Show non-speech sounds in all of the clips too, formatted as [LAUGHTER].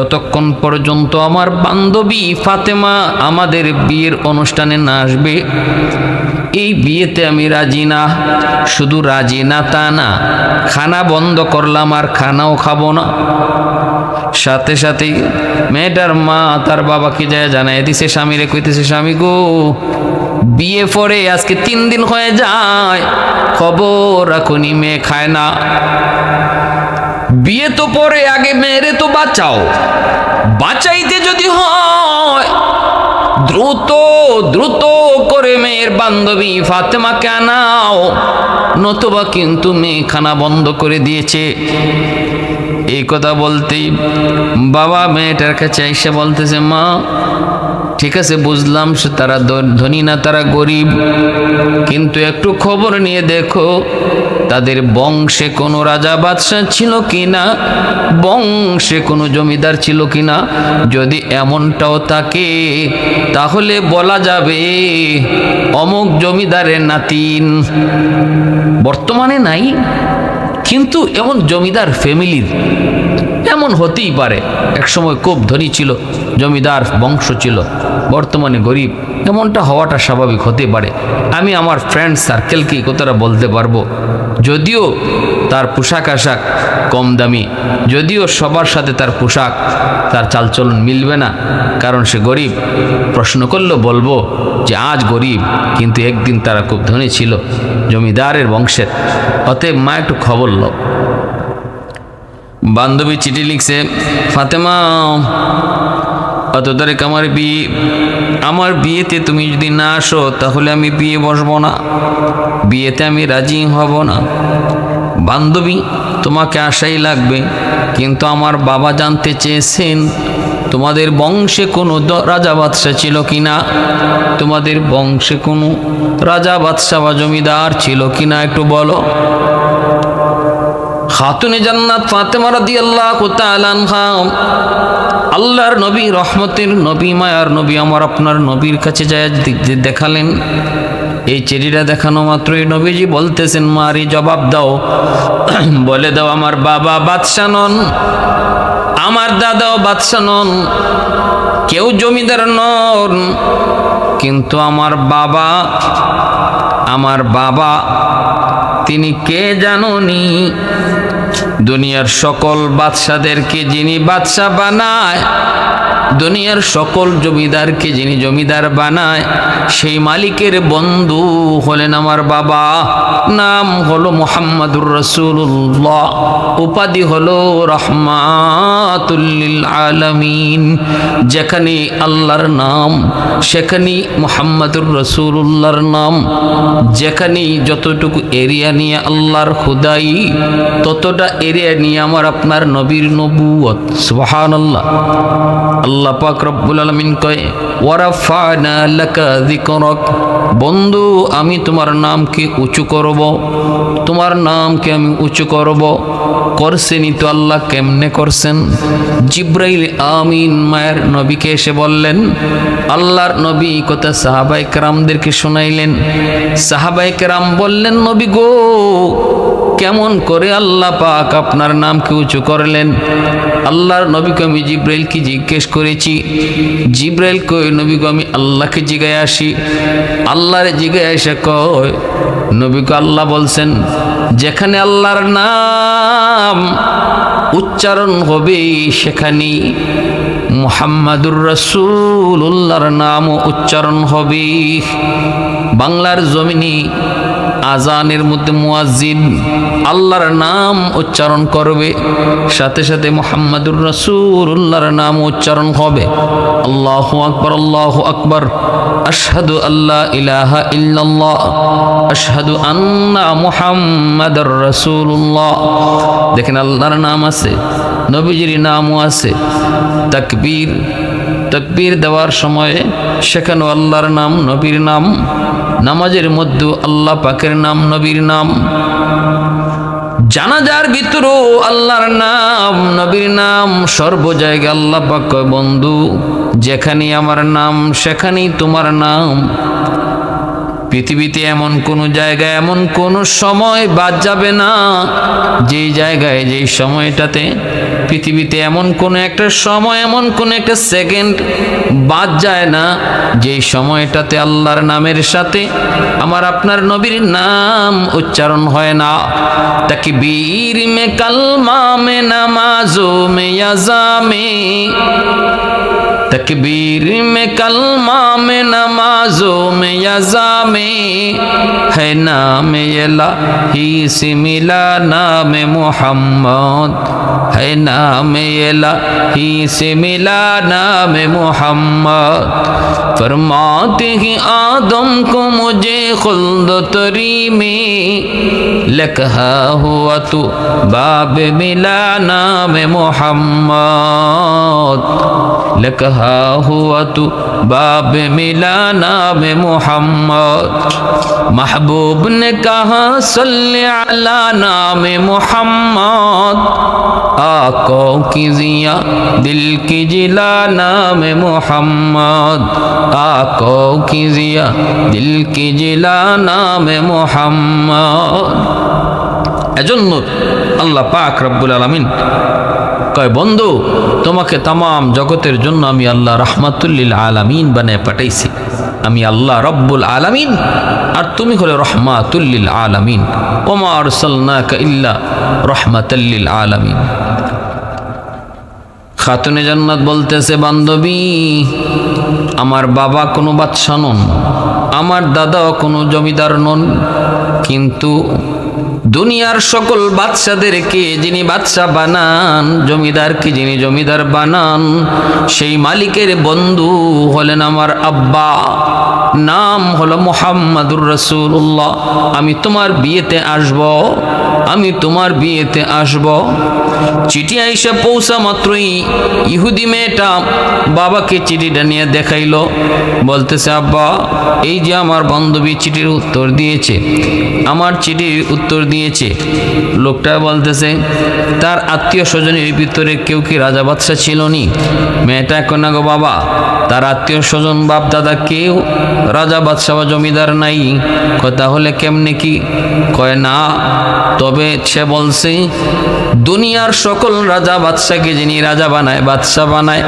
যতক্ষণ পর্যন্ত আমার বান্ধবী ফাতেমা আমাদের বিয়ের অনুষ্ঠানে না আসবে, এই বিয়েতে আমি রাজি না। শুধু রাজি না তা না, খানা বন্ধ করলাম আর খানাও খাব না। সাথে সাথে মেয়েটার মা তার বাবাকে যায় জানাই দিছে, স্বামীরে কইতেছে, স্বামী গো, বিয়ে পরে আজকে তিন দিন হয়ে যায়, খবর রাখুনি মেয়ে খায় না। বিয়ে তো পরে, আগে মেয়েরে তো বাঁচাও। বাঁচাইতে যদি হয়, দ্রুত দ্রুত করে মেয়ের বান্ধবী ফাতেমাকে আনাও। নতুবা কিন্তু মেয়ে খানা বন্ধ করে দিয়েছে। এই কথা বলতেই বাবা মেয়েটার কাছে এসে বলতেছে, মা ঠিক আছে, বুঝলাম সে তারা ধনী না, তারা গরিব। কিন্তু একটু খবর নিয়ে দেখো, তাদের বংশে কোনো রাজা বাদশাহ ছিল কি না বংশে কোনো জমিদার ছিল কি না যদি এমনটাও থাকে, তাহলে বলা যাবে, অমুক জমিদারের নাতিন। বর্তমানে নাই। কিন্তু এমন জমিদার ফ্যামিলির এমন হতেই পারে। একসময় খুব ধনী ছিল, জমিদার বংশ ছিল, বর্তমানে গরিব। এমনটা হওয়াটা স্বাভাবিক হতে পারে। আমি আমার ফ্রেন্ড সার্কেলকে কতটা বলতে পারব। যদিও তার পোশাক আশাক কম দামি, যদিও সবার সাথে তার পোশাক, তার চালচলন মিলবে না, কারণ সে গরিব। প্রশ্ন করলেও বলব যে আজ গরিব, কিন্তু একদিন তারা খুব ধনী ছিল, জমিদারের বংশের। অতএব মা একটু খবর লো বান্ধবী চিঠি লিখছে, ফাতেমা অত তারিখ আমার বিয়ে, আমার বিয়েতে তুমি যদি না আসো, তাহলে আমি বিয়ে বসবো না। বিয়েতে আমি রাজি হব না। বান্ধবী, তোমাকে আশাই লাগবে, কিন্তু আমার বাবা জানতে চেয়েছেন, তোমাদের বংশে কোনো রাজা বাদশাহ ছিল কি না তোমাদের বংশে কোনো রাজা বাদশাহ বা জমিদার ছিল কি না একটু বলো? খাতুনে জান্নাত ফাতেমা রাদিয়াল্লাহু তাআলা আনহা আল্লাহর নবী রহমতের নবী মায়ার নবী, আমার আপনার নবীর কাছে যায় দেখালেন। এই চেরিটা দেখানো মাত্রই নবীজি বলতেছেন, মারি জবাব দাও। [CLEARS THROAT] বলে দাও, আমার বাবা বাদশা নন, আমার দাদাও বাদশা নন, কেউ জমিদার নন, কিন্তু আমার বাবা আমার বাবা, তিনি কে জানুনি? দুনিয়ার সকল বাদশাদেরকে যিনি বাদশা বানায় দুনিয়ার সকল জমিদারকে যিনি জমিদার বানায়, সেই মালিকের বন্ধু হলেন আমার বাবা। নাম হলো মোহাম্মদুর রসুল্লাহ উপাধি হলো রহমাতুল্লিল আলমিন। যেখানে আল্লাহর নাম, সেখানে মোহাম্মদুর রসুল্লাহর নাম। যেখানে যতটুকু এরিয়া নিয়ে আল্লাহর খুদাই ততটা এরিয়া নিয়ে আমার আপনার নবীর নবুয়ত সুবহান আল্লাহ আল্লাহ পাক রব্বুল আলামিন কয় যিকরাক। বন্ধু, আমি তোমার নামকে উঁচু করব, তোমার নামকে আমি উঁচু করব। করছেনই তো আল্লাহ, কেমনে করছেন? জিব্রাইল আমিন মায়ের নবীকে এসে বললেন, আল্লাহর নবী কথা সাহাবাই কেরামদেরকে শোনাইলেন। সাহাবাই কেরাম বললেন, নবী গো, কেমন করে আল্লাহ পাক আপনার নামকে উঁচু করলেন? আল্লাহর নবীকে আমি জিব্রাইলকে জিজ্ঞেস করেছি। জিব্রাইল কই নবীকে আমি আল্লাহকে জিগায় আসি। আল্লাহরে জিগায় এসে কয় নবীকে আল্লাহ বলছেন, যেখানে আল্লাহর নাম উচ্চারণ হবে সেখানে মুহাম্মাদুর রসুল্লাহর নামও উচ্চারণ হবে। বাংলার জমিনে আজানের মধ্যে মুয়াজ্জিন আল্লাহর নাম উচ্চারণ করবে, সাথে সাথে মোহাম্মদুর রসুল্লাহর নাম উচ্চারণ হবে। আল্লাহ আকবর আল্লাহ আকবর। আশহাদু আল্লাহ ইলাহা ইল্লাল্লাহ। আশহাদু আন্না মুহাম্মাদুর রাসূলুল্লাহ। দেখেন আল্লাহর নাম আছে, নবীজির নামও আছে। তাকবীর, তকবীর দেওয়ার সময়ে সেখানেও আল্লাহর নাম, নবীর নাম, নামাজের মধ্যে আল্লাহ পাকের নাম, নবীর নাম। জানাজার ভিতরও আল্লাহর নাম, নবীর নাম সর্ব জায়গায় আল্লাহ পাক বন্ধু যেখানে আমার নাম, সেখানেই তোমার নাম। পৃথিবীতে এমন কোনো জায়গায়, এমন কোনো সময় বাদ যাবে না। যেই জায়গায়, যেই সময়টাতে পৃথিবীতে এমন কোনো একটা সময়, এমন কোনো একটা সেকেন্ড বাদ যায় না, যেই সময়টাতে আল্লাহর নামের সাথে আমার আপনার নবীর নাম উচ্চারণ হয় না। তাকে বীর মে কালমা মে নামাজো মে ইয়াজা মে तकबीर में कलमा में नमाजों में यजा में है नाम यला ही से मिला नाम मोहम्मद है नाम यला ही से मिला नाम मोहम्मद फरमाते हैं आदम को मुझे खुल्द तरी में लखा हुआ तो बाब मिला नाम मोहम्मद लखा हुआ तो बाब मिला नाम मोहम्मद महबूब ने कहा सल्ले अला नाम मोहम्मद आको की जिया दिल की जिला नाम मोहम्मद आको की जिया दिल की जिला ইলা নামে মোহাম্মদ। এজন্য আল্লাহ পাক রব্বুল আলমিন কয়, বন্ধু, তোমাকে তাম জগতের জন্য আমি আল্লাহ রহমাতুল্লিল আলামিন বানিয়ে পাঠাইছি। আমি আল্লাহ রব্বুল আলামিন, আর তুমি হলে রহমাতুল্লিল আলামিন। ওমার আরসালনাক ইল্লা রহমাতুল্লিল আলামিন। খাতুনে জান্নাত বলতেছে, বান্ধবী, আমার বাবা কোনো বাদশানন আমার দাদাও কোনো জমিদার নন কিন্তু দুনিয়ার সকল বাদশাদেরকে যিনি বাদশা বানান, জমিদার জমিদারকে যিনি জমিদার বানান, সেই মালিকের বন্ধু হলেন আমার আব্বা। নাম হলো মোহাম্মদুর রসুল্লাহ আমি তোমার বিয়েতে আসব, আমি তোমার বিয়েতে আসব। চিঠি আইসা পৌঁছা মাত্রই ইহুদি মেয়েটা বাবাকে চিঠিটা নিয়ে দেখাইলো। বলতেছে, আব্বা, এই যে আমার বান্ধবী চিঠির উত্তর দিয়েছে, আমার চিঠির উত্তর দিয়েছে লোকটা বলতেছে, তার আত্মীয় স্বজনের ভিতরে কেউ কি রাজা বাদশা ছিল নি? মেয়েটা কন্যা গো বাবা। তার আত্মীয় স্বজন বাপ দাদা কেউ রাজা বাদশা বা জমিদার নাই। কয়, তাহলে কেমনে কি? কয়, না। তবে সে বলছে, দুনিয়ার সকল রাজা বাদশাকে যিনি রাজা বানায়, বাদশাহ বানায়,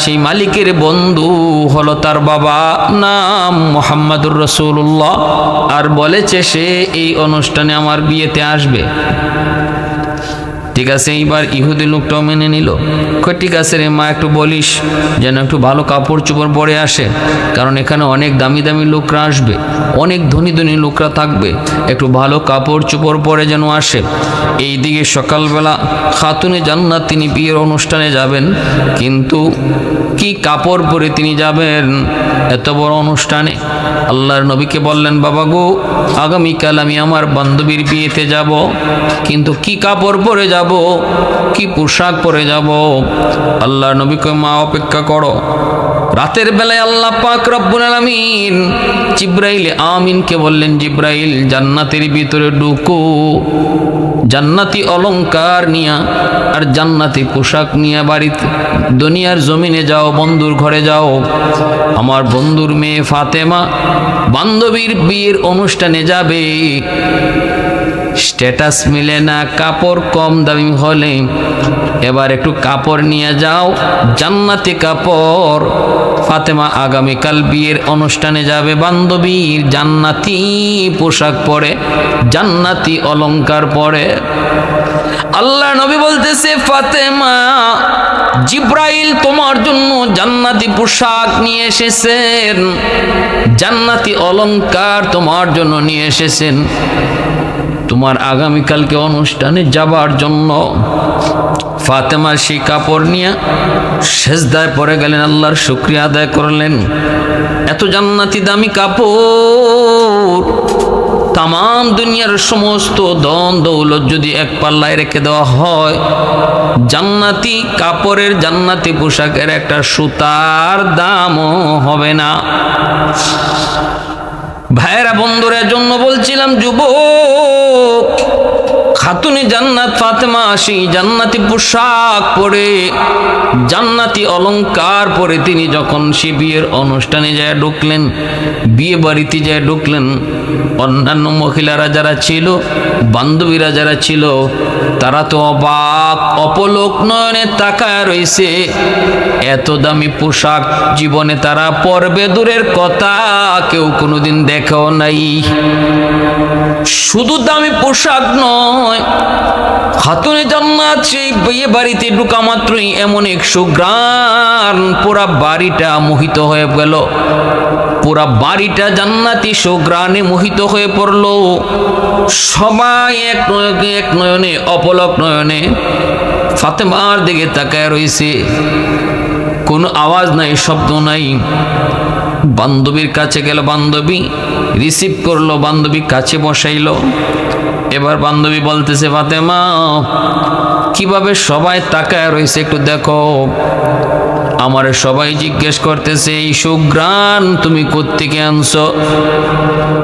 সেই মালিকের বন্ধু হলো তার বাবা। নাম মোহাম্মদুর রসুল্লাহ আর বলেছে, সে এই অনুষ্ঠানে আমার বিয়েতে আসবে? ঠিক আছে, এইবার ইহুদি লোকটাও মেনে নিল। ঠিক আছে রে মা, একটু বলিস যেন একটু ভালো কাপড় চোপড় পরে আসে। কারণ এখানে অনেক দামি দামি লোকরা আসবে, অনেক ধনী ধনী লোকরা থাকবে। একটু ভালো কাপড় চোপড় পরে যেন আসে। এই দিকে সকালবেলা খাতুনে জান্নাত তিনি বিয়ের অনুষ্ঠানে যাবেন, কিন্তু কি কাপড় পরে তিনি যাবেন এত বড় অনুষ্ঠানে? আল্লাহর নবীকে বললেন, বাবা গো, আগামীকাল আমি আমার বান্ধবীর বিয়েতে যাব, কিন্তু কি কাপড় পরে যাব কি পোশাক পরে যাব? আল্লাহর নবীকে মা অপেক্ষা করো। রাতের বেলায় আল্লাহ পাক রব্বুল আলামিন জিব্রাইল আমিনকে বললেন, জিব্রাইল, জান্নাতের ভিতরে ঢুকো। জান্নাতি অলংকার নিয়া আর জান্নাতি পোশাক নিয়ে বাড়িতে, দুনিয়ার জমিনে যাও, বন্ধুর ঘরে যাও। আমার বন্ধুর মেয়ে ফাতেমা বান্ধবীর বিয়ের অনুষ্ঠানে যাবে। স্ট্যাটাস মিলে না, কাপড় কম দামি হলে। এবার একটু কাপড় নিয়ে যাও, জান্নাতি কাপড়। ফাতেমা আগামীকাল বিয়ের অনুষ্ঠানে যাবে, বান্ধবীর জান্নাতি পোশাক পরে, জান্নাতি অলংকার পরে। আল্লাহ নবী বলতেছে, ফাতেমা, জিব্রাইল তোমার জন্য জান্নাতি পোশাক নিয়ে এসেছেন। জান্নাতি অলংকার তোমার জন্য নিয়ে এসেছেন। তোমার আগামীকালকে অনুষ্ঠানে যাবার জন্য ফাতেমার সেই কাপড় নিয়ে সেজদায় পরে গেলেন, আল্লাহর শুক্রিয়া আদায় করলেন। এত জান্নাতি দামি কাপড়। তাম দুনিয়ার সমস্ত দন দৌলত যদি এক পাল্লায় রেখে দেওয়া হয়, জান্নাতি কাপড়ের জান্নাতি পোশাকের একটা সুতার দামও হবে না। ভাইয়েরা বন্ধুরের জন্য বলছিলাম যুব খাতুনি জান্নাত, ফাতেমা আসি, জান্নাতি পোশাক পরে, জান্নাতি অলংকার পরে তিনি যখন সে বিয়ের অনুষ্ঠানে যায় ঢুকলেন, বিয়ে বাড়িতে যায় ঢুকলেন অন্যান্য মহিলারা যারা ছিল, বান্ধবীরা যারা ছিল, তারা তো অবাক, অপলোক নয়নে তাকায় রয়েছে। এত দামি পোশাক জীবনে তারা পরবে দূরের কথা কেউ কোনোদিন দেখেও নাই। শুধু দামি পোশাক নয়, খাতুনে জান্নাত সেই বিয়ে বাড়িতে ঢুকা মাত্রই এমন এক সুগ্রাণ পুরা বাড়িটা মোহিত হয়ে গেল। পুরা বাড়িটা জান্নাতি সুগ্রাণে মোহিত হয়ে পড়ল। সবাই এক নয়নে এক নয়নে, অপলক নয়নে। ফাতেমার দিকে তাকায় রয়েছে। কোনো আওয়াজ নাই, শব্দ নাই। বান্ধবীর কাছে গেল বান্ধবী। রিসিভ করল, বান্ধবী কাছে বসাইলো। এবার বান্ধবী বলতেছে, ফাতেমা, কীভাবে সবাই তাকায় রয়েছে একটু দেখো। আমার সবাই জিজ্ঞেস করতেছে, এই সুগ্রাণ তুমি কোত্থেকে আনছো?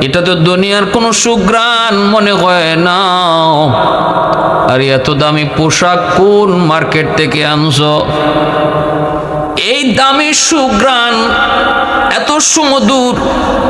এটা তো দুনিয়ার কোনো সুগ্রাণ মনে হয় না। আর, এত দামি পোশাক কোন মার্কেট থেকে আনছো? এই দামি সুগ্রাণ এত সুমধুর,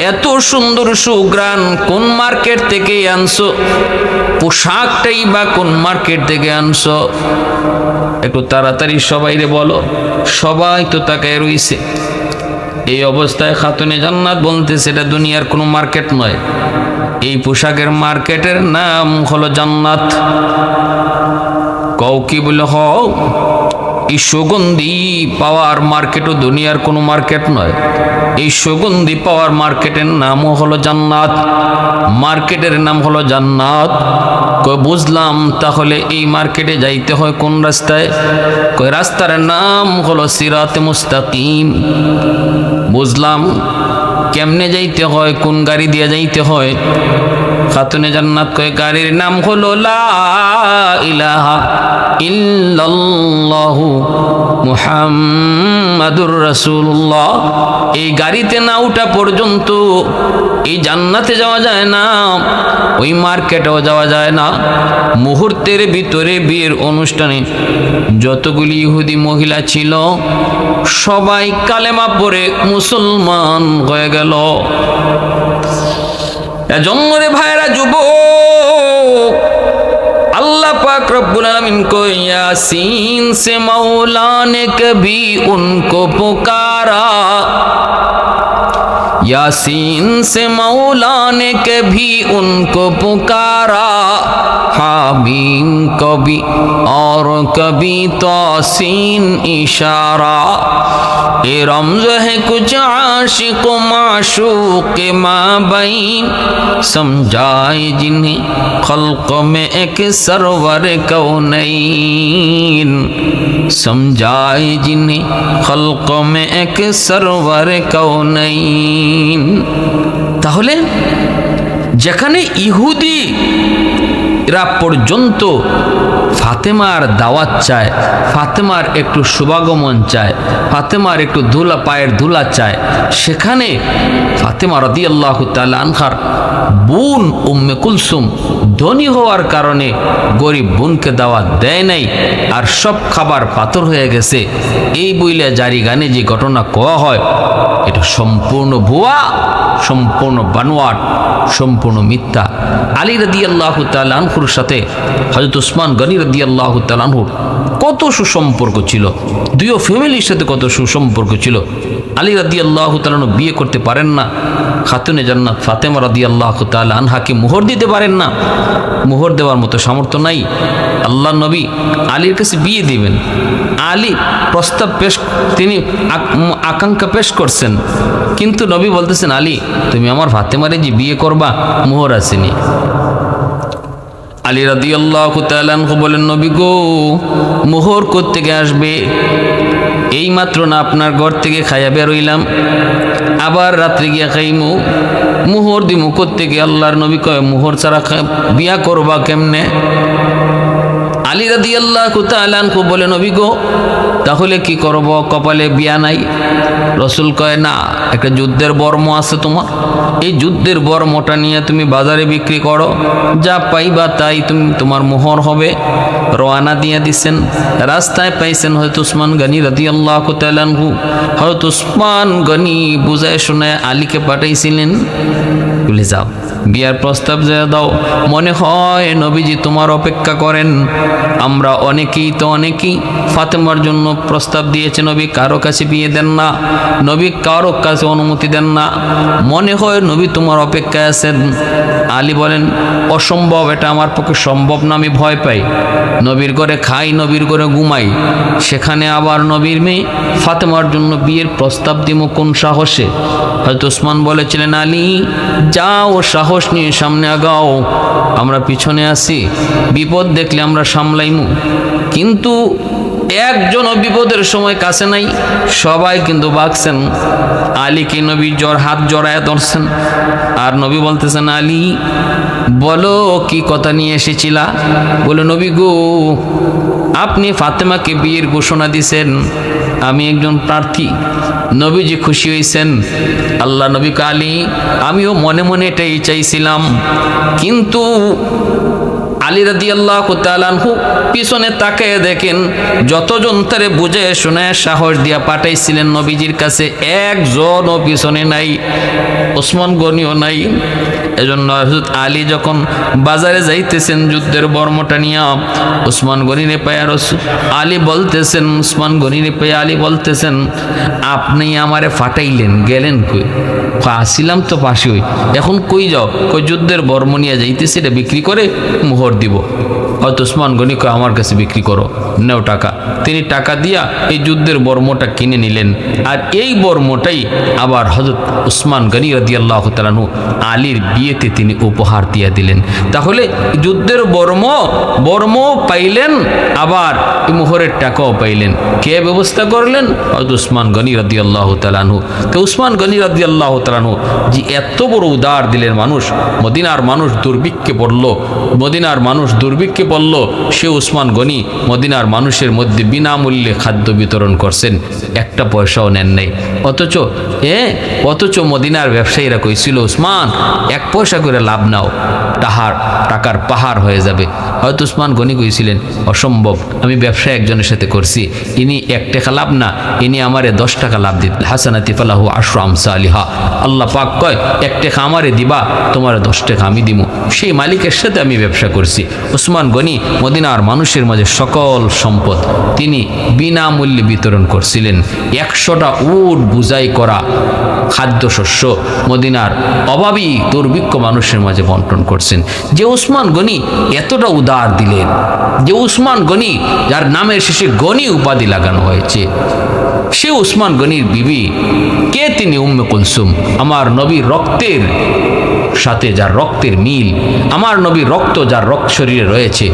এত সুন্দর সুগ্রাণ কোন মার্কেট থেকে আনছো? পোশাকটাই বা কোন মার্কেট থেকে আনছো? একটু তাড়াতাড়ি সবাই রে বলো, সবাই তো তাকায় রইছে। এই অবস্থায় খাতুনে জান্নাত বলতে সেটা দুনিয়ার কোনো মার্কেট নয়। এই পোশাকের মার্কেটের নাম হলো জান্নাত। কৌ কি বলে, হও এই সুগন্ধি পাওয়ার মার্কেটও দুনিয়ার কোনো মার্কেট নয়। এই সুগন্ধি পাওয়ার মার্কেটের নামও হলো জান্নাত। মার্কেটের নাম হলো জান্নাত। কই বুঝলাম, তাহলে এই মার্কেটে যাইতে হয় কোন রাস্তায়? কই রাস্তার নাম হলো সিরাতে মুস্তাকিম। বুঝলাম, কেমনে যাইতে হয়, কোন গাড়ি দিয়ে যাইতে হয়? খাতুনে জান্নাত কয় গাড়ির নাম হলো লা ইলাহা মুহাম্মাদুর এই গাড়িতে না উঠা পর্যন্ত এই জান্নাতে যাওয়া যায় না, ওই মার্কেটেও যাওয়া যায় না। মুহূর্তের ভিতরে বিয়ের অনুষ্ঠানে যতগুলি ইহুদি মহিলা ছিল, সবাই কালেমা পরে মুসলমান হয়ে গেল। জঙ্গলে ভাইরা যুব আল্লাহ পাক রব্বুল আমিন কো ইয়াসিন সে মাওলানা নে কবি, উনকো পুকারা। یاسین سے مولا نے کبھی ان کو پکارا حامین کو بھی اور کبھی توسین اشارہ۔ یہ رمز ہے کچھ عاشق و معشوق ماں بین سمجھائے جنہیں خلق میں ایک سرور کونین۔ سمجھائے جنہیں خلق میں ایک سرور کونین۔ তাহলে যেখানে ইহুদি এরা পর্যন্ত ফাতেমার দাওয়াত চায়, ফাতেমার একটু শুভাগমন চায়, ফাতেমার একটু ধুলা পায়ের ধুলা চায়। সেখানে ফাতেমা রদি আল্লাহ আনহার বোন উম্মে কুলসুম ধনী হওয়ার কারণে গরিব বোনকে দাওয়াত দেয় নাই আর সব খাবার পাথর হয়ে গেছে। এই বইলে জারি গানে যে ঘটনা কোয়া হয়, এটা সম্পূর্ণ ভুয়া, সম্পূর্ণ বানোয়াট, সম্পূর্ণ মিথ্যা। আলী রদি আল্লাহ তালহুর সাথে হজরত উসমান গনি রদি আল্লাহ তালহুর কত সুসম্পর্ক ছিল। দুইও ফ্যামিলির সাথে কত সুসম্পর্ক ছিল। আলী রাদি আল্লাহ তালন বিয়ে করতে পারেন না, খাতুনে জান্নাত, ফাতেমা রাদি আল্লাহ তাল আনহাকে মোহর দিতে পারেন না। মোহর দেওয়ার মতো সামর্থ্য নাই। আল্লাহ নবী আলীর কাছে বিয়ে দিবেন। আলী প্রস্তাব পেশ, তিনি আকাঙ্ক্ষা পেশ করছেন। কিন্তু নবী বলতেছেন, আলী, তুমি আমার ফাতেমারে যে বিয়ে করবা, মোহর আসেনি। আলী রাদি আল্লাহ বলেন, নবী গো, মোহর থেকে আসবে? এই মাত্র না আপনার ঘর থেকে খাইয়া বেরোইলাম। আবার রাত্রে গিয়া খাইমু। মোহর দিমু থেকে আল্লাহর নবী কয়, মোহর ছাড়া বিয়া করবা কেমনে? আলী রাদি আল্লাহ কুতালানকু বলে, নবী গো, তাহলে কি করব? কপালে বিয়া নাই? রসুল কয়, না, একটা যুদ্ধের বর্ম আছে তোমার। এই যুদ্ধের বর্মটা নিয়ে তুমি বাজারে বিক্রি করো। যা পাইবা তাই তুমি, তোমার মোহর হবে। রওয়ানা দিয়ে দিছেন। রাস্তায় পাইছেন হয়তো উসমান গনি রাদি আল্লাহ কুতালানহু হয়তো উসমান গনি বুঝায় শুনে আলীকে পাঠাইছিলেন। ভুলে যাও, বিয়ার প্রস্তাব যে দাও। মনে হয় নবীজি তোমার অপেক্ষা করেন। আমরা অনেকেই তো অনেকেই ফাতেমার জন্য প্রস্তাব দিয়েছে, নবী কারও কাছে বিয়ে দেন না, নবী কারও কাছে অনুমতি দেন না। মনে হয় নবী তোমার অপেক্ষায় আছেন। আলী বলেন, অসম্ভব, এটা আমার পক্ষে সম্ভব না, আমি ভয় পাই। নবীর ঘরে খাই, নবীর ঘরে ঘুমাই। সেখানে আবার নবীর মেয়ে ফাতেমার জন্য বিয়ের প্রস্তাব দিব কোন সাহসে? হয়তো ওসমান বলেছিলেন, আলী, যাও, সাহস নিয়ে সামনে আগাও। আমরা পিছনে আসি বিপদ দেখলে আমরা সামলাইমু। কিন্তু একজনও বিপদের সময় কাছে নাই, সবাই কিন্তু বাগছেন আলীকে নবী জ্বর, হাত জড়ায় ধরছেন। আর নবী বলতেছেন, আলী, বলো কি কথা নিয়ে এসেছিলা? বলে, নবী গো, আপনি ফাতেমাকে বিয়ের ঘোষণা দিছেন। আমি একজন প্রার্থী। নবীজি খুশি হয়েছেন আল্লাহ নবী কালী আমিও মনে মনে এটাই চাইছিলাম। কিন্তু আলী রাদি আল্লাহ তালানহু পিছনে তাকায় দেখেন, যতজন তারে বুঝে শুনে সাহস দিয়া পাঠাইছিলেন নবীজির কাছে, একজনও পিছনে নাই, ওসমান গনিও নাই। এজন্য হযরত আলী যখন বাজারে যাইতেছেন যুদ্ধের বর্মটা নিয়ে, ওসমান গনিরে পায়া রসু, আলী বলতেছেন, ওসমান গনিরে পায়া আলী বলতেছেন, আপনি আমারে ফাটাইলেন, গেলেন কই? আসিলাম তো পাশে এখন কই যাও? কই, যুদ্ধের বর্ম নিয়ে যাইতেছি, এটা বিক্রি করে মোহর দিব। হয়তো ওসমান গনি কয়, আমার কাছে বিক্রি করো নেও টাকা। তিনি টাকা দিয়া এই যুদ্ধের বর্মটা কিনে নিলেন। আর এই বর্মটাই আবার হজরত উসমান গনি রদিয়াল্লাহ তালানু আলীর বিয়েতে তিনি উপহার দিয়ে দিলেন। তাহলে যুদ্ধের বর্ম বর্ম পাইলেন আবার মোহরের টাকাও পাইলেন। কে ব্যবস্থা করলেন? হয়তো উসমান গনি রদি আল্লাহ তো উসমান গনি রদি আল্লাহ যে এত বড় উদার দিলেন মানুষ মদিনার মানুষ দুর্ভিক্ষে পড়ল মদিনার মানুষ দুর্ভিক্ষে পড়ল, সে উসমান গনি মদিনার মানুষের মধ্যে বিনামূল্যে খাদ্য বিতরণ করছেন। একটা পয়সাও নেন নাই। অথচ, এ, অথচ মদিনার ব্যবসায়ীরা কইছিল, উসমান, এক পয়সা করে লাভ নাও। তাহার টাকার পাহাড় হয়ে যাবে। হয়তো উসমান গনি কইছিলেন, অসম্ভব, আমি ব্যবসা একজনের সাথে করছি। ইনি এক টাকা লাভ না, ইনি আমারে দশ টাকা লাভ দিত। হাসানাতি ফালাহু আশরাম সালিহা আল্লাহ পাক কয়, এক টাকা আমারে দিবা, তোমার দশ টাকা আমি দিমু। সেই মালিকের সাথে আমি ব্যবসা করছি। উসমান গনি মদিনার মানুষের মাঝে সকল সম্পদ তিনি বিনামূল্যে বিতরণ করছিলেন। একশোটা উট বুঝাই করা খাদ্যশস্য মদিনার অভাবী, দুর্ভিক্ষ মানুষের মাঝে বন্টন করছেন। যে উসমান গনি এতটা উদার দিলেন, যে উসমান গনি যার নামের শেষে গনি উপাধি লাগানো হয়েছে, সে উসমান গনির বিবি, কে তিনি উম্মে কুলসুম? আমার নবীর রক্তের সাথে যার রক্তের মিল আমার নবীর রক্ত যার রক্ত শরীরে রয়েছে।